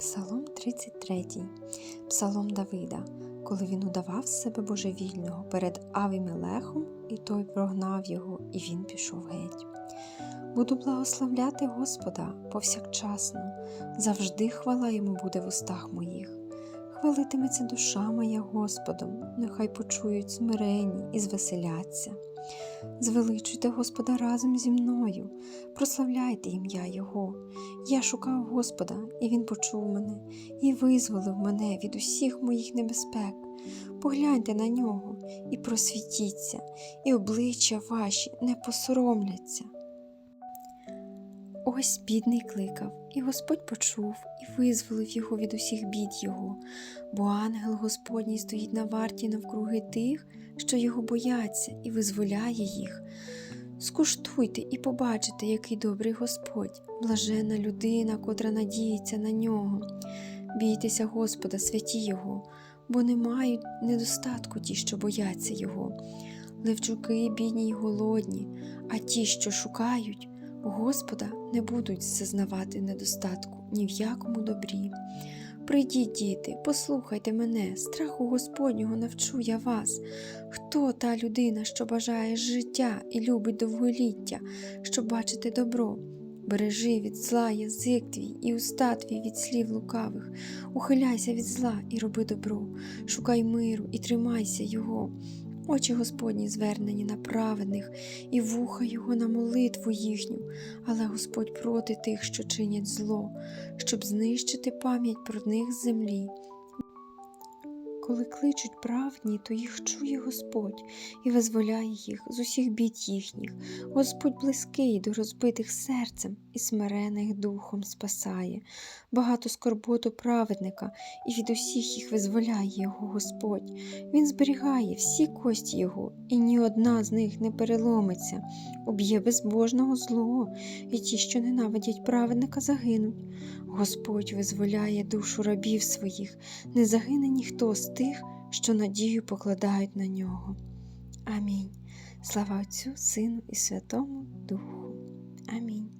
Псалом 33, Псалом Давида, коли він удавав себе божевільного перед Авімелехом, і той прогнав його, і він пішов геть. Буду благословляти Господа повсякчасно, завжди хвала йому буде в устах моїх. Хвалитиметься душа моя Господом, нехай почують смиренні і звеселяться. Звеличуйте Господа разом зі мною, прославляйте ім'я Його. Я шукав Господа, і Він почув мене, і визволив мене від усіх моїх небезпек. Погляньте на нього і просвітіться, і обличчя ваші не посоромляться. Ось бідний кликав, і Господь почув і визволив його від усіх бід його, бо ангел Господній стоїть на варті навкруги тих, що його бояться, і визволяє їх. Скуштуйте і побачите, який добрий Господь, блажена людина, котра надіється на нього. Бійтеся Господа, святі Його, бо не мають недостатку ті, що бояться Його. Левчуки бідні й голодні, а ті, що шукають, Господа не будуть зазнавати недостатку ні в якому добрі. Прийдіть, діти, послухайте мене, страху Господнього навчу я вас. Хто та людина, що бажає життя і любить довголіття, щоб бачити добро? Бережи від зла язик твій і уста твій від слів лукавих, ухиляйся від зла і роби добро, шукай миру і тримайся його. Очі Господні звернені на праведних, і вуха його на молитву їхню, але Господь проти тих, що чинять зло, щоб знищити пам'ять про них з землі. Коли кличуть правдні, то їх чує Господь і визволяє їх з усіх бід їхніх. Господь близький до розбитих серцем і смирених духом спасає. Багато скорботу праведника, і від усіх їх визволяє його Господь. Він зберігає всі кості його, і ні одна з них не переломиться, уб'є безбожного зло, і ті, що ненавидять праведника, загинуть. Господь визволяє душу рабів своїх, не загине ніхто з тих, що надію покладають на нього. Амінь. Слава Отцю, Сину і Святому Духу. Амінь.